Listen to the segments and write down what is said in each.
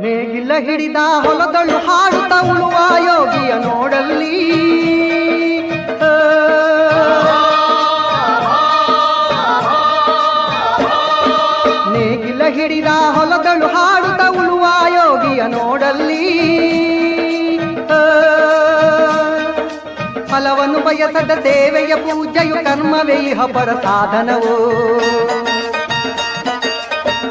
ನೇಗಿಲ ಹಿಡಿದ ಹೊಲದಳು ಹಾಡುತ್ತ ಉಳುವ ಯೋಗಿಯ ನೋಡಲ್ಲಿ ಆ. ನೇಗಿಲ ಹಿಡಿದ ಹೊಲದಳು ಹಾಡುತ್ತ ಉಳುವ ಯೋಗಿಯ ನೋಡಲ್ಲಿ. ಫಲವನ್ನು ಬಯಸದ ಸೇವೆಯ ಪೂಜೆಯು ಕರ್ಮವೇ ಇಹ ಸಾಧನವು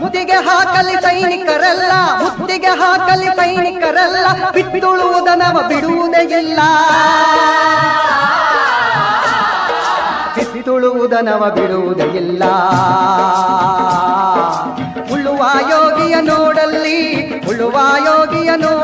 ಮುತ್ತಿಗೆ ಹಾಕಲಿ ಸೈನಿಕರಲ್ಲ ಮುತ್ತಿಗೆ ಹಾಕಲಿ ಸೈನಿಕರಲ್ಲ, ಬಿತ್ತುಳುವುದನವ ಬಿಡುವುದೇ ಇಲ್ಲ. ಬಿತ್ತುಳುವುದನವ ಬಿಡುವುದೇ ಇಲ್ಲ. ಮುಳ್ಳುವ ಯೋಗಿಯ ನೋಡಲ್ಲಿ, ಮುಳ್ಳುವ ಯೋಗಿಯ ನೋಡಲ್ಲಿ